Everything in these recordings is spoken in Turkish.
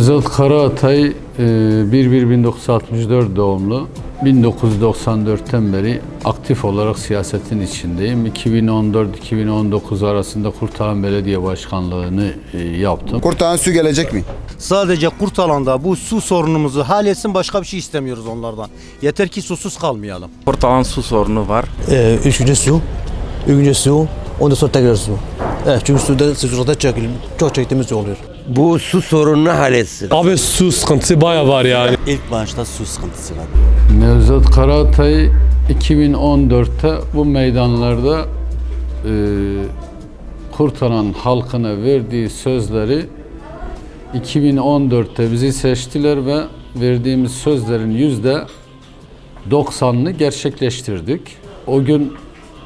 Nevzat Karaatay e, 1-1-1964 doğumlu. 1994'ten beri aktif olarak siyasetin içindeyim. 2014-2019 arasında Kurtalan Belediye Başkanlığı'nı e, yaptım. Kurtağın su gelecek mi? Sadece Kurtalan'da bu su sorunumuzu halletsin başka bir şey istemiyoruz onlardan. Yeter ki susuz kalmayalım. Portalan su sorunu var. Ee, üç günde su, üç günde su, ondan sonra tekrar su. Evet, çünkü suda sıcakta. Çok çektiğimiz oluyor. Bu su sorununu halletsin. Abi su sıkıntısı baya var yani. İlk başta su sıkıntısı var. Nevzat Karaatay 2014'te bu meydanlarda e, Kurtalan halkına verdiği sözleri 2014'te bizi seçtiler ve verdiğimiz sözlerin yüzde 90'ını gerçekleştirdik. O gün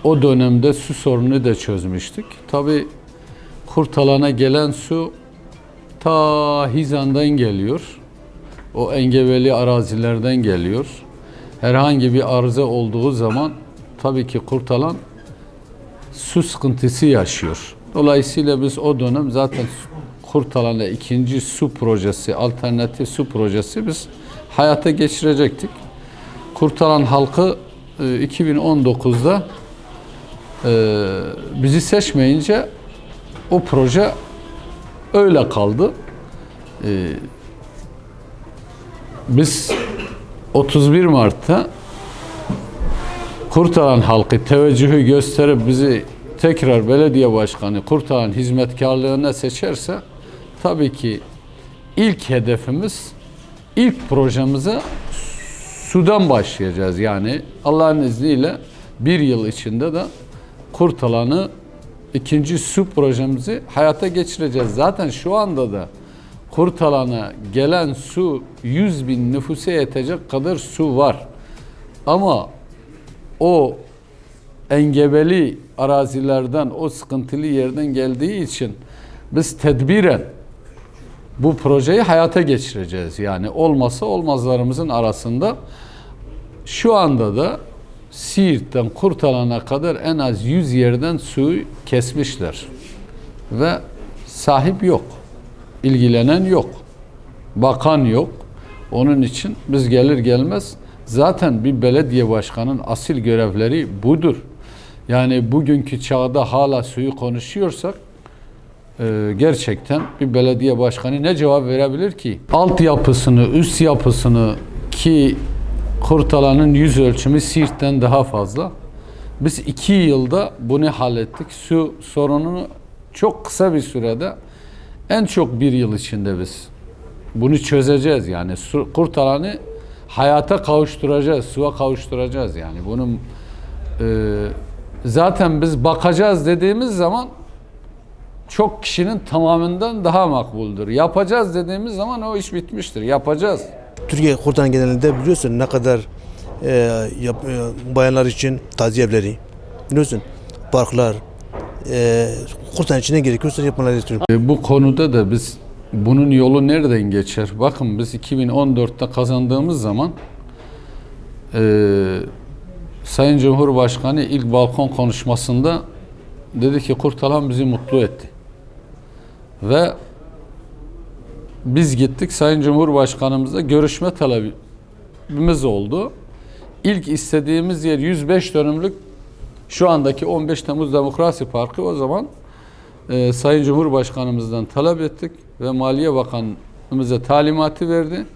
o dönemde su sorunu da çözmüştük. Tabi Kurtalan'a gelen su ta Hizan'dan geliyor. O engebeli arazilerden geliyor. Herhangi bir arıza olduğu zaman tabii ki Kurtalan su sıkıntısı yaşıyor. Dolayısıyla biz o dönem zaten Kurtalan'la ikinci su projesi, alternatif su projesi biz hayata geçirecektik. Kurtalan halkı e, 2019'da e, bizi seçmeyince o proje öyle kaldı. E, biz 31 Mart'ta Kurtalan halkı teveccühü gösterip bizi tekrar belediye başkanı Kurtalan hizmetkarlığına seçerse tabii ki ilk hedefimiz ilk projemize sudan başlayacağız. Yani Allah'ın izniyle bir yıl içinde de Kurtalan'ı ikinci su projemizi hayata geçireceğiz. Zaten şu anda da Kurtalan'a gelen su 100 bin nüfusa yetecek kadar su var. Ama o engebeli arazilerden, o sıkıntılı yerden geldiği için biz tedbiren bu projeyi hayata geçireceğiz. Yani olmasa olmazlarımızın arasında şu anda da Siirt'ten Kurtalan'a kadar en az 100 yerden suyu kesmişler. Ve sahip yok. ilgilenen yok. Bakan yok. Onun için biz gelir gelmez zaten bir belediye başkanının asil görevleri budur. Yani bugünkü çağda hala suyu konuşuyorsak e, gerçekten bir belediye başkanı ne cevap verebilir ki? Altyapısını, üst yapısını ki Kurtalan'ın yüz ölçümü Siirt'ten daha fazla. Biz iki yılda bunu hallettik. Su sorununu çok kısa bir sürede en çok bir yıl içinde biz bunu çözeceğiz yani su, Kurtalan'ı hayata kavuşturacağız, suya kavuşturacağız yani bunun e, zaten biz bakacağız dediğimiz zaman çok kişinin tamamından daha makbuldür. Yapacağız dediğimiz zaman o iş bitmiştir. Yapacağız. Türkiye Kurtalan genelinde biliyorsun ne kadar e, yap- e, bayanlar için taziye evleri, biliyorsun parklar, e, Kurtalan içine gerekiyorsa yapmaları istiyorum. E, bu konuda da biz bunun yolu nereden geçer? Bakın biz 2014'te kazandığımız zaman e, Sayın Cumhurbaşkanı ilk balkon konuşmasında dedi ki Kurtalan bizi mutlu etti. Ve biz gittik Sayın Cumhurbaşkanımızla görüşme talebimiz oldu. İlk istediğimiz yer 105 dönümlük şu andaki 15 Temmuz Demokrasi Parkı o zaman e, Sayın Cumhurbaşkanımızdan talep ettik ve Maliye Bakanımıza talimatı verdi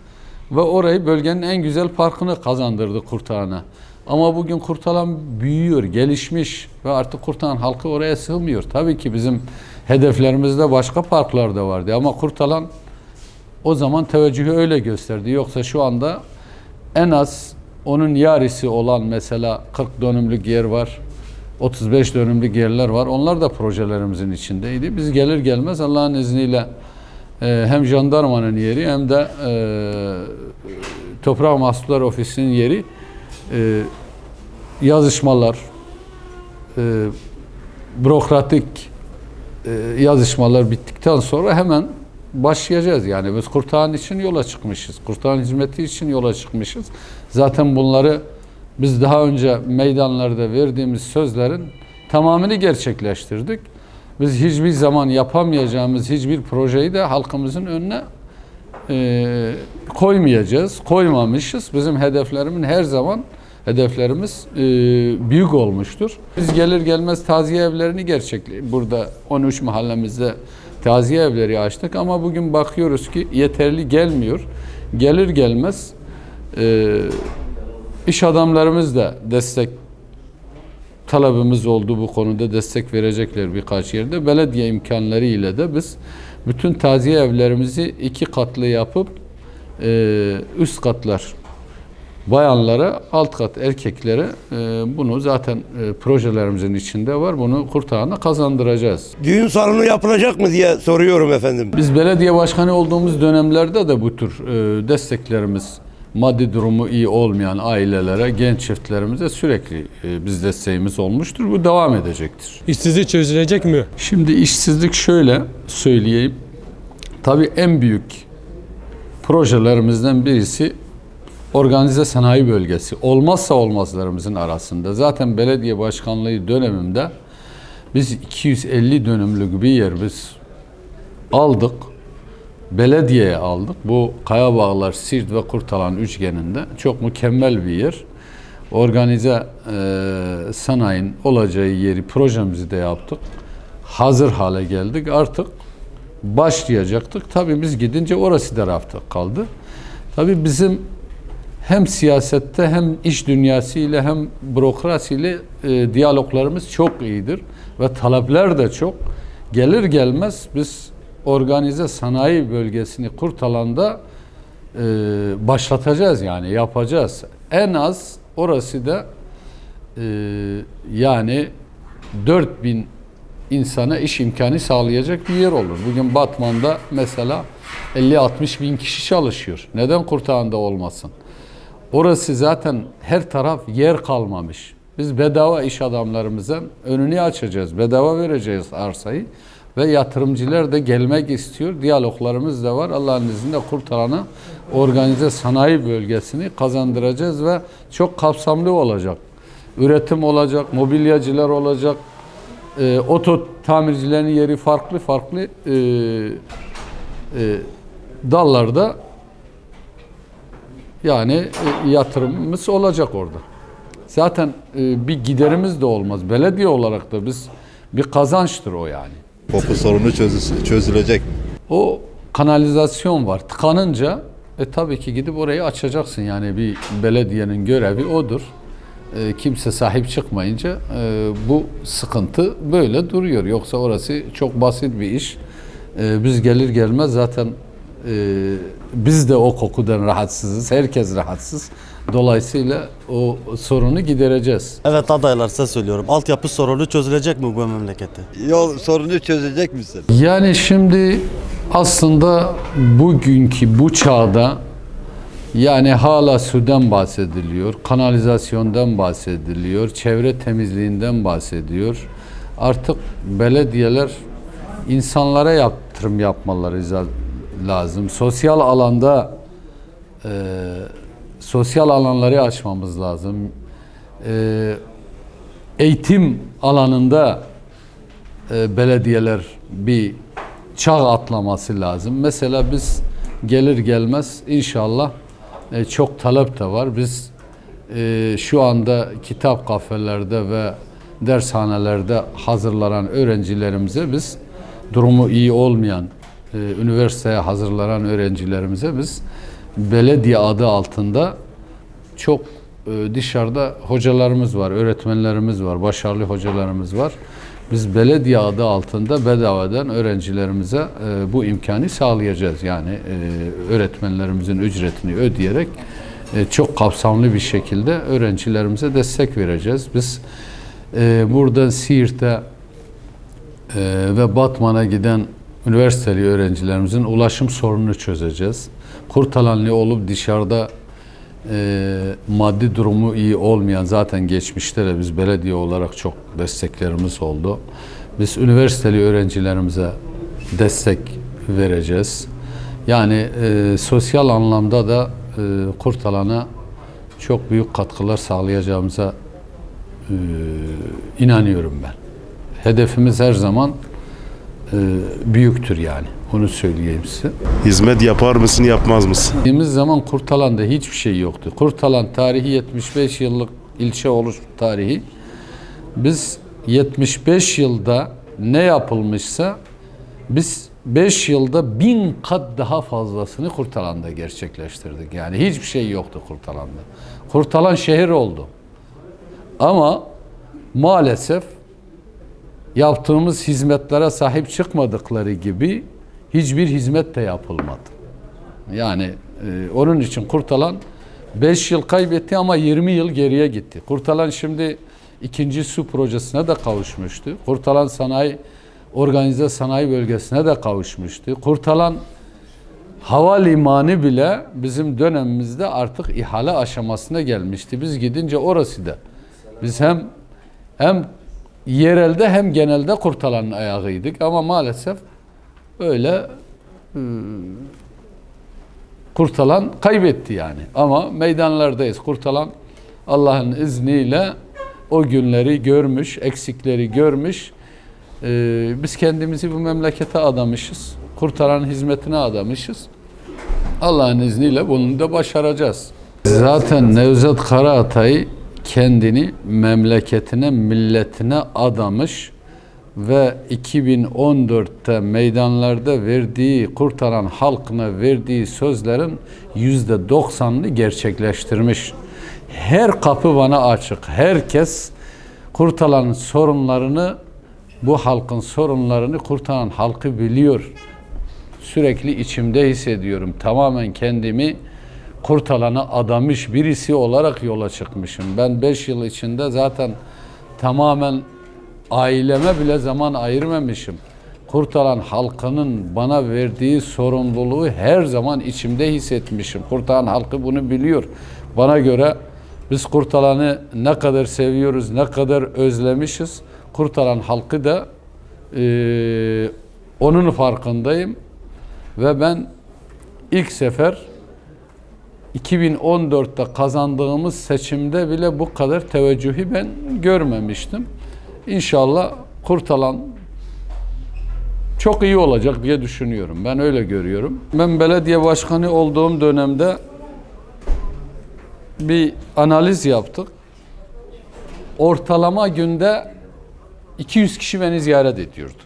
ve orayı bölgenin en güzel parkını kazandırdı Kurtalan'a. Ama bugün Kurtalan büyüyor, gelişmiş ve artık Kurtalan halkı oraya sığmıyor. Tabii ki bizim hedeflerimizde başka parklar da vardı ama Kurtalan o zaman teveccühü öyle gösterdi. Yoksa şu anda en az onun yarısı olan mesela 40 dönümlük yer var. 35 dönümlük yerler var. Onlar da projelerimizin içindeydi. Biz gelir gelmez Allah'ın izniyle e, hem jandarmanın yeri hem de e, Toprak Mahsulleri Ofisi'nin yeri e, yazışmalar, e, bürokratik e, yazışmalar bittikten sonra hemen başlayacağız. Yani biz kurtağın için yola çıkmışız. Kurtağın hizmeti için yola çıkmışız. Zaten bunları biz daha önce meydanlarda verdiğimiz sözlerin tamamını gerçekleştirdik. Biz hiçbir zaman yapamayacağımız hiçbir projeyi de halkımızın önüne e, koymayacağız. Koymamışız. Bizim hedeflerimin her zaman hedeflerimiz e, büyük olmuştur. Biz gelir gelmez taziye evlerini gerçekli burada 13 mahallemizde taziye evleri açtık ama bugün bakıyoruz ki yeterli gelmiyor. Gelir gelmez e, iş adamlarımız da destek talebimiz oldu bu konuda destek verecekler birkaç yerde. Belediye imkanları ile de biz bütün taziye evlerimizi iki katlı yapıp e, üst katlar bayanlara, alt kat erkeklere e, bunu zaten e, projelerimizin içinde var. Bunu kurtağına kazandıracağız. Düğün salonu yapılacak mı diye soruyorum efendim. Biz belediye başkanı olduğumuz dönemlerde de bu tür e, desteklerimiz maddi durumu iyi olmayan ailelere, genç çiftlerimize sürekli e, biz desteğimiz olmuştur. Bu devam edecektir. İşsizlik çözülecek mi? Şimdi işsizlik şöyle söyleyeyim. Tabii en büyük projelerimizden birisi organize sanayi bölgesi. Olmazsa olmazlarımızın arasında. Zaten belediye başkanlığı dönemimde biz 250 dönümlük bir yer biz aldık. Belediyeye aldık. Bu Kayabağlar, Siirt ve Kurtalan üçgeninde çok mükemmel bir yer. Organize e, sanayinin olacağı yeri projemizi de yaptık. Hazır hale geldik. Artık başlayacaktık. Tabii biz gidince orası da rafta kaldı. Tabii bizim hem siyasette hem iş dünyasıyla hem bürokrasiyle e, diyaloglarımız çok iyidir ve talepler de çok. Gelir gelmez biz organize sanayi bölgesini Kurtalan'da e, başlatacağız yani yapacağız. En az orası da e, yani 4000 insana iş imkanı sağlayacak bir yer olur. Bugün Batman'da mesela 50-60 bin kişi çalışıyor. Neden Kurtağan'da olmasın? Orası zaten her taraf yer kalmamış. Biz bedava iş adamlarımıza önünü açacağız. Bedava vereceğiz arsayı. Ve yatırımcılar da gelmek istiyor. Diyaloglarımız da var. Allah'ın izniyle Kurtalan'a organize sanayi bölgesini kazandıracağız ve çok kapsamlı olacak. Üretim olacak, mobilyacılar olacak, e, oto tamircilerin yeri farklı farklı e, e, dallarda yani e, yatırımımız olacak orada. Zaten e, bir giderimiz de olmaz. Belediye olarak da biz bir kazançtır o yani. Koku sorunu çözü- çözülecek mi? O kanalizasyon var. Tıkanınca e tabii ki gidip orayı açacaksın. Yani bir belediyenin görevi odur. E, kimse sahip çıkmayınca e, bu sıkıntı böyle duruyor. Yoksa orası çok basit bir iş. E, biz gelir gelmez zaten e, biz de o kokudan rahatsızız. Herkes rahatsız. Dolayısıyla o sorunu gidereceğiz. Evet adaylar size söylüyorum. Altyapı sorunu çözülecek mi bu memlekette? Yol sorunu çözecek misin? Yani şimdi aslında bugünkü bu çağda yani hala sudan bahsediliyor, kanalizasyondan bahsediliyor, çevre temizliğinden bahsediyor. Artık belediyeler insanlara yaptırım yapmaları lazım. Sosyal alanda e, sosyal alanları açmamız lazım. E, eğitim alanında e, belediyeler bir çağ atlaması lazım. Mesela biz gelir gelmez inşallah e, çok talep de var. Biz e, şu anda kitap kafelerde ve dershanelerde hazırlanan öğrencilerimize biz durumu iyi olmayan e, üniversiteye hazırlanan öğrencilerimize biz belediye adı altında çok e, dışarıda hocalarımız var, öğretmenlerimiz var, başarılı hocalarımız var. Biz belediye adı altında bedavadan öğrencilerimize e, bu imkanı sağlayacağız. Yani e, öğretmenlerimizin ücretini ödeyerek e, çok kapsamlı bir şekilde öğrencilerimize destek vereceğiz. Biz buradan Siirt'e ve Batman'a giden üniversiteli öğrencilerimizin ulaşım sorununu çözeceğiz. Kurtalanlı olup dışarıda e, maddi durumu iyi olmayan zaten geçmişte de biz belediye olarak çok desteklerimiz oldu. Biz üniversiteli öğrencilerimize destek vereceğiz. Yani e, sosyal anlamda da e, Kurtalan'a çok büyük katkılar sağlayacağımıza e, inanıyorum ben. Hedefimiz her zaman büyüktür yani. Onu söyleyeyim size. Hizmet yapar mısın yapmaz mısın? Gittiğimiz zaman Kurtalan'da hiçbir şey yoktu. Kurtalan tarihi 75 yıllık ilçe oluş tarihi. Biz 75 yılda ne yapılmışsa biz 5 yılda bin kat daha fazlasını Kurtalan'da gerçekleştirdik. Yani hiçbir şey yoktu Kurtalan'da. Kurtalan şehir oldu. Ama maalesef yaptığımız hizmetlere sahip çıkmadıkları gibi hiçbir hizmet de yapılmadı. Yani e, onun için Kurtalan 5 yıl kaybetti ama 20 yıl geriye gitti. Kurtalan şimdi ikinci su projesine de kavuşmuştu. Kurtalan sanayi organize sanayi bölgesine de kavuşmuştu. Kurtalan havalimanı bile bizim dönemimizde artık ihale aşamasına gelmişti. Biz gidince orası da. Biz hem hem yerelde hem genelde Kurtalan'ın ayağıydık ama maalesef öyle Kurtalan kaybetti yani. Ama meydanlardayız. Kurtalan Allah'ın izniyle o günleri görmüş, eksikleri görmüş. Ee, biz kendimizi bu memlekete adamışız. Kurtalan hizmetine adamışız. Allah'ın izniyle bunu da başaracağız. Zaten Nevzat Karaatay kendini memleketine, milletine adamış ve 2014'te meydanlarda verdiği, kurtaran halkına verdiği sözlerin yüzde 90'ını gerçekleştirmiş. Her kapı bana açık. Herkes kurtalan sorunlarını, bu halkın sorunlarını kurtaran halkı biliyor. Sürekli içimde hissediyorum. Tamamen kendimi kurtalana adamış birisi olarak yola çıkmışım. Ben 5 yıl içinde zaten tamamen aileme bile zaman ayırmamışım. Kurtalan halkının bana verdiği sorumluluğu her zaman içimde hissetmişim. Kurtalan halkı bunu biliyor. Bana göre biz Kurtalan'ı ne kadar seviyoruz, ne kadar özlemişiz. Kurtalan halkı da eee, onun farkındayım. Ve ben ilk sefer 2014'te kazandığımız seçimde bile bu kadar teveccühü ben görmemiştim. İnşallah Kurtalan çok iyi olacak diye düşünüyorum. Ben öyle görüyorum. Ben belediye başkanı olduğum dönemde bir analiz yaptık. Ortalama günde 200 kişi beni ziyaret ediyordu.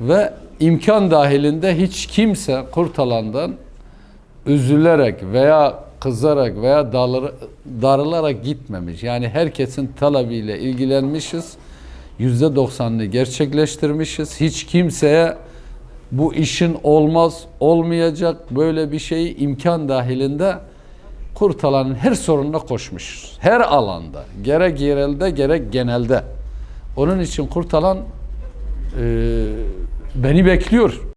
Ve imkan dahilinde hiç kimse Kurtalan'dan üzülerek veya kızarak veya darılarak, gitmemiş. Yani herkesin talebiyle ilgilenmişiz. Yüzde doksanını gerçekleştirmişiz. Hiç kimseye bu işin olmaz, olmayacak böyle bir şeyi imkan dahilinde Kurtalan'ın her sorununa koşmuşuz. Her alanda. Gerek yerelde gerek genelde. Onun için Kurtalan e, beni bekliyor.